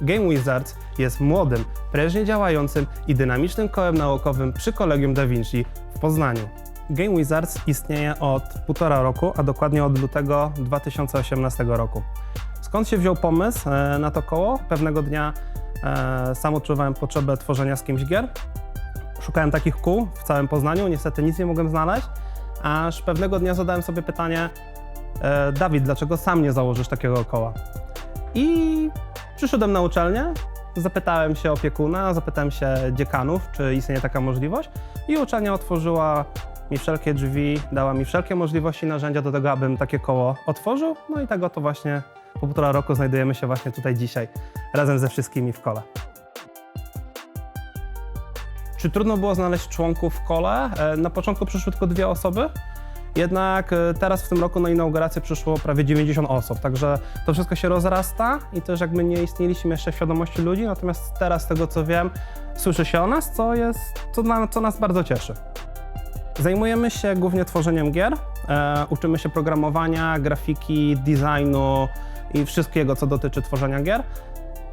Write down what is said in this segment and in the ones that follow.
Game Wizards jest młodym, prężnie działającym i dynamicznym kołem naukowym przy Kolegium Da Vinci w Poznaniu. Game Wizards istnieje od półtora roku, a dokładnie od lutego 2018 roku. Skąd się wziął pomysł e, na to koło? Pewnego dnia e, sam odczuwałem potrzebę tworzenia z kimś gier. Szukałem takich kół w całym Poznaniu, niestety nic nie mogłem znaleźć, aż pewnego dnia zadałem sobie pytanie, e, Dawid, dlaczego sam nie założysz takiego koła? I przyszedłem na uczelnię, zapytałem się opiekuna, zapytałem się dziekanów, czy istnieje taka możliwość i uczelnia otworzyła mi wszelkie drzwi, dała mi wszelkie możliwości narzędzia do tego, abym takie koło otworzył. No i tak oto właśnie po półtora roku znajdujemy się właśnie tutaj dzisiaj, razem ze wszystkimi w kole. Czy trudno było znaleźć członków w kole? E, Na początku przyszły tylko dwie osoby, jednak e, teraz w tym roku na inaugurację przyszło prawie 90 osób, także to wszystko się rozrasta i też jakby nie istnieliśmy jeszcze w świadomości ludzi, natomiast teraz z tego co wiem, słyszy się o nas, co jest, co, co nas bardzo cieszy. Zajmujemy się głównie tworzeniem gier, e, uczymy się programowania, grafiki, designu i wszystkiego, co dotyczy tworzenia gier.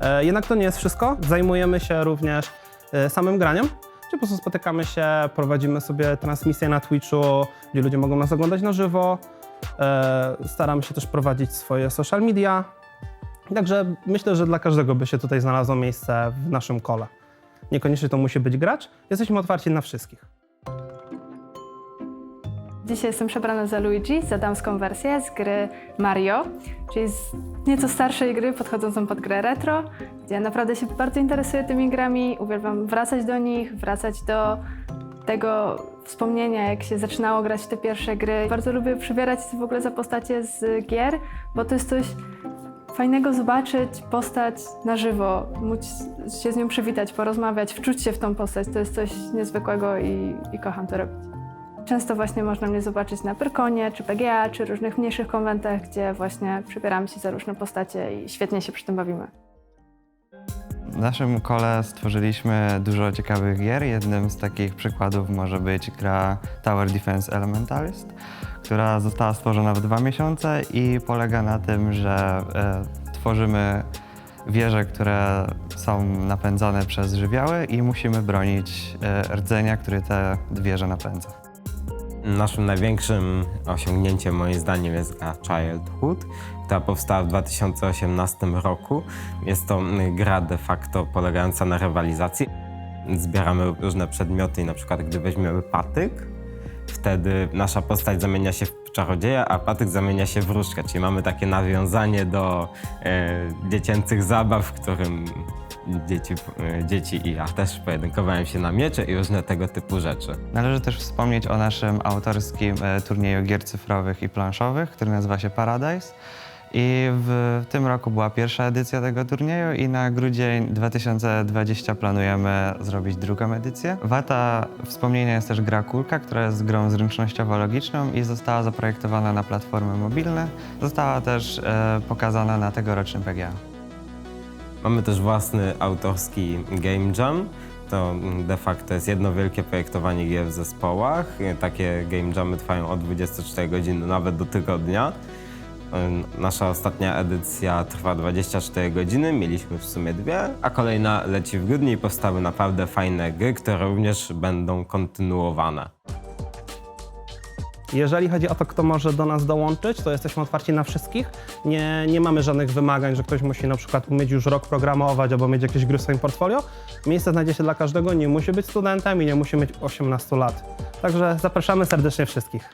E, jednak to nie jest wszystko. Zajmujemy się również e, samym graniem, gdzie po prostu spotykamy się, prowadzimy sobie transmisje na Twitchu, gdzie ludzie mogą nas oglądać na żywo. E, staramy się też prowadzić swoje social media. Także myślę, że dla każdego by się tutaj znalazło miejsce w naszym kole. Niekoniecznie to musi być gracz. Jesteśmy otwarci na wszystkich. Dzisiaj jestem przebrana za Luigi, za damską wersję z gry Mario, czyli z nieco starszej gry podchodzącą pod grę retro, gdzie naprawdę się bardzo interesuję tymi grami, uwielbiam wracać do nich, wracać do tego wspomnienia, jak się zaczynało grać te pierwsze gry. Bardzo lubię przybierać w ogóle za postacie z gier, bo to jest coś fajnego zobaczyć postać na żywo, móc się z nią przywitać, porozmawiać, wczuć się w tą postać. To jest coś niezwykłego i, i kocham to robić. Często właśnie można mnie zobaczyć na Pyrkonie, czy PGA, czy różnych mniejszych konwentach, gdzie właśnie przybieramy się za różne postacie i świetnie się przy tym bawimy. W naszym kole stworzyliśmy dużo ciekawych gier. Jednym z takich przykładów może być gra Tower Defense Elementalist, która została stworzona w dwa miesiące i polega na tym, że e, tworzymy wieże, które są napędzane przez żywioły i musimy bronić e, rdzenia, który te wieże napędza. Naszym największym osiągnięciem moim zdaniem jest gra Childhood, która powstała w 2018 roku. Jest to gra de facto polegająca na rywalizacji. Zbieramy różne przedmioty i na przykład gdy weźmiemy patyk, wtedy nasza postać zamienia się w czarodzieja, a patyk zamienia się w wróżkę, czyli mamy takie nawiązanie do e, dziecięcych zabaw, w którym dzieci, dzieci i ja też pojedynkowałem się na miecze i różne tego typu rzeczy. Należy też wspomnieć o naszym autorskim e, turnieju gier cyfrowych i planszowych, który nazywa się Paradise. I w tym roku była pierwsza edycja tego turnieju i na grudzień 2020 planujemy zrobić drugą edycję. Wata wspomnienia jest też gra Kulka, która jest grą zręcznościowo-logiczną i została zaprojektowana na platformy mobilne. Została też e, pokazana na tegorocznym PGA. Mamy też własny autorski game jam. To de facto jest jedno wielkie projektowanie gier w zespołach. Takie game jamy trwają od 24 godzin nawet do tygodnia. Nasza ostatnia edycja trwa 24 godziny, mieliśmy w sumie dwie, a kolejna leci w grudniu i powstały naprawdę fajne gry, które również będą kontynuowane. Jeżeli chodzi o to, kto może do nas dołączyć, to jesteśmy otwarci na wszystkich. Nie, nie mamy żadnych wymagań, że ktoś musi na przykład umieć już rok programować albo mieć jakieś gry w swoim portfolio. Miejsce znajdzie się dla każdego, nie musi być studentem i nie musi mieć 18 lat. Także zapraszamy serdecznie wszystkich.